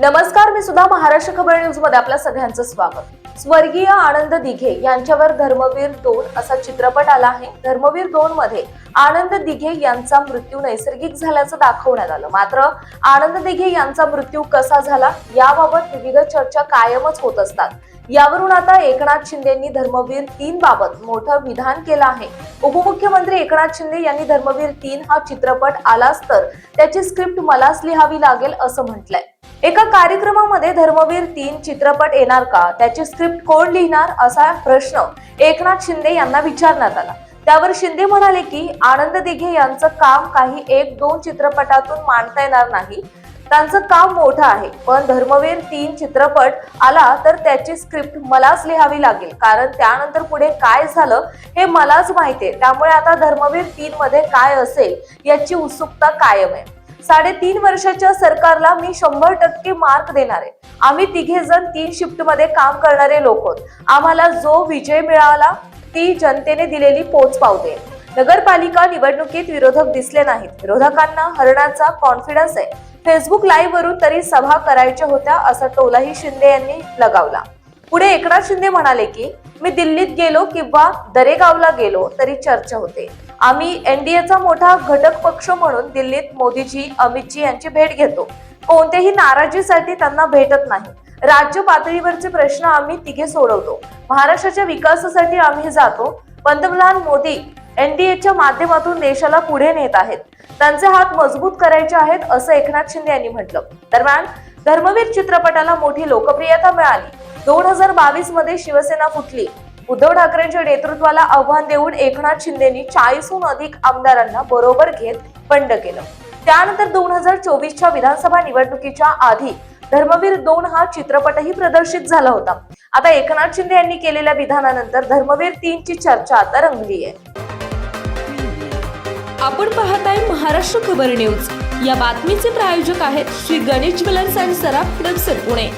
नमस्कार मी सुद्धा महाराष्ट्र खबर न्यूजमध्ये आपल्या सगळ्यांचं स्वागत. स्वर्गीय आनंद दिघे यांच्यावर धर्मवीर दोन असा चित्रपट आला आहे. धर्मवीर दोन मध्ये आनंद दिघे यांचा मृत्यू नैसर्गिक झाल्याचं दाखवण्यात आलं. मात्र आनंद दिघे यांचा मृत्यू कसा झाला? याबाबत विविध चर्चा कायमच होत असतात. यावरून आता एकनाथ शिंदेंनी धर्मवीर तीन बाबत मोठं विधान केलं आहे. उपमुख्यमंत्री एकनाथ शिंदे यांनी धर्मवीर तीन हा चित्रपट आलाच तर त्याची स्क्रिप्ट मलाच लिहावी लागेल असं म्हटलंय. एका कार्यक्रमामध्ये धर्मवीर तीन चित्रपट येणार का? त्याची स्क्रिप्ट कोण लिहिणार असा प्रश्न एकनाथ शिंदे यांना विचारण्यात आला. त्यावर शिंदे म्हणाले की आनंद दिघे यांचं काम काही एक दोन चित्रपटातून मांडता येणार नाही. त्यांचं काम मोठं आहे पण धर्मवीर तीन चित्रपट आला तर त्याची स्क्रिप्ट मलाच लिहावी लागेल. कारण त्यानंतर पुढे काय झालं हे मलाच माहितीये त्यामुळे आता धर्मवीर तीन मध्ये काय असेल याची उत्सुकता कायम आहे. साडेतीन वर्षाच्या सरकारला मी शंभर टक्के मार्क देणार आहे. आम्ही तिघे जण तीन शिफ्टमध्ये काम करणारे लोक आहोत. आम्हाला जो विजय मिळाला ती जनतेने दिलेली पोच पावते नगरपालिका निवडणुकीत विरोधक दिसले नाहीत. विरोधकांना हरण्याचा कॉन्फिडन्स आहे. फेसबुक लाईव्ह वरून तरी सभा करायच्या होत्या असा टोलाही शिंदे यांनी लगावला. पुढे एकनाथ शिंदे म्हणाले की मी दिल्लीत गेलो किंवा दरेगावला गेलो तरी चर्चा होते. आम्ही एनडीएचा मोठा घटक पक्ष म्हणून दिल्लीत मोदीजी अमितजी यांची भेट घेतो. कोणत्याही नाराजीसाठी त्यांना भेटत नाही. राज्य पातळीवरचे प्रश्न आम्ही तिघे सोडवतो. महाराष्ट्राच्या विकासासाठी आम्ही जातो. पंतप्रधान मोदी एनडीएच्या माध्यमातून देशाला पुढे नेत आहेत. त्यांचे हात मजबूत करायचे आहेत असं एकनाथ शिंदे यांनी म्हटलं. दरम्यान धर्मवीर चित्रपटाला मोठी लोकप्रियता मिळाली. दोन हजार बावीसमध्ये शिवसेना फुटली. उद्धव ठाकरेंच्या नेतृत्वाला आव्हान देऊन एकनाथ शिंदेनी चाळीसहून अधिक आमदारांना बरोबर घेत बंड केलं. त्यानंतर दोन हजार चोवीसच्या विधानसभा निवडणुकीच्या आधी धर्मवीर दोन हा चित्रपटही प्रदर्शित झाला होता. आता एकनाथ शिंदे यांनी केलेल्या विधानानंतर धर्मवीर तीन ची चर्चा आता रंगली आहे. आपण पाहत आहे महाराष्ट्र खबर न्यूज. या बातमीचे प्रायोजक आहेत Shri Ganesh jewellers and Saraf Pune.